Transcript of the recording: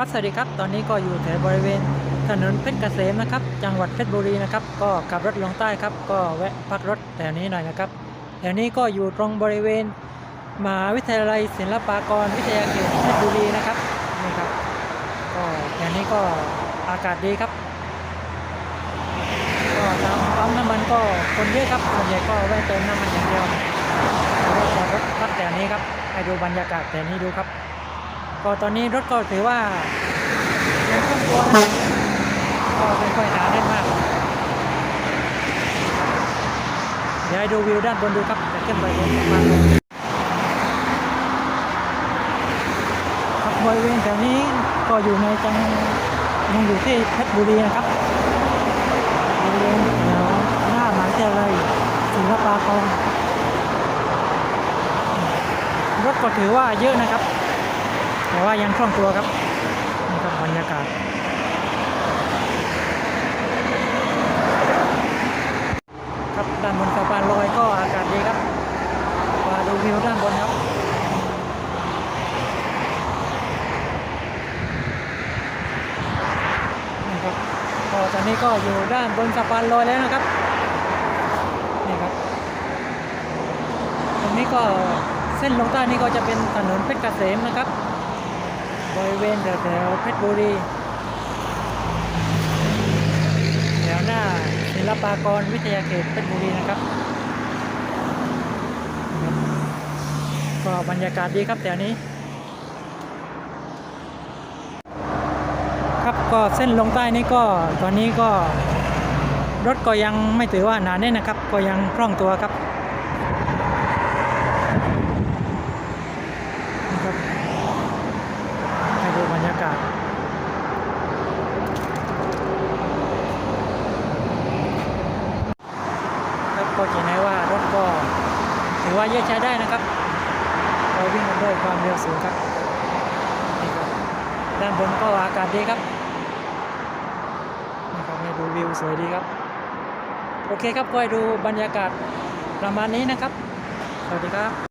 ครับสวัสดีครับ ตอนนี้ก็อยู่แถวบริเวณถนนเพชรเกษมนะครับ จังหวัดเพชรบุรีนะครับ ก็ขับรถลงใต้ครับ ก็แวะพักรถแถวนี้หน่อยนะครับแถวนี้ก็อยู่ตรงบริเวณมหาวิทยาลัยศิลปากรวิทยาเขตเพชรบุรีนะครับนี่ครับ ก็แถวนี้ก็อากาศดีครับ ก็ตามปั๊มน้ำมันก็คนเยอะครับส่วนใหญ่ก็แวะเติมน้ำมันอย่างเดียวรถจอดรถพักแถวนี้ครับให้ดูบรรยากาศแถวนี้ดูครับ ก็ตอนนี้รถก็ถือว่ายังคล่องตัวนะครับก็ไม่ค่อยหนาแน่นมากเดี๋ยวให้ดูวิวด้านบนดูครับจะขึ้นไปบนสะพานลยครับบริเวณแถวนี้ก็อยู่ในจังยังอยู่ที่เพชรบุรีนะครับบริเวณแถวหน้ามหาวิทยาลัยศิลปากรรถก็ถือว่าเยอะนะครับ แต่ว่ายังคล่องตัวครับนี่ครับบรรยากาศครับด้านบนสะพานลอยก็อากาศดีครับมาดูวิวด้านบนครับนี่ครับก็ตอนนี้ก็อยู่ด้านบนสะพานลอยแล้วนะครับนี่ครับตรงนี้ก็เส้นลงใต้นี่ก็จะเป็นถนนเพชรเกษมนะครับ บริเวณแถวๆเพชรบุรีแถวหน้าศิลปากรวิทยาเขตเพชรบุรีนะครับครับ ก็บรรยากาศดีครับแถวนี้ ครับก็เส้นลงใต้นี้ก็ตอนนี้ก็รถก็ยังไม่ถือว่าหนาแน่นนะครับ ก็ยังคล่องตัวครับนี่ครับ ให้ดูบรรยา กาศครับก็จะได้ว่ารถก็ถือว่าเยอะใช้ได้นะครับเราวิ่งกันด้วยความเร็วสูงครับนี่ครับ ด้านบนก็อากาศดีครับนี่ครับให้ดูวิวสวยดีครับ โอเคครับก็ให้ดูบรรยากาศประมาณนี้นะครับ สวัสดีครับ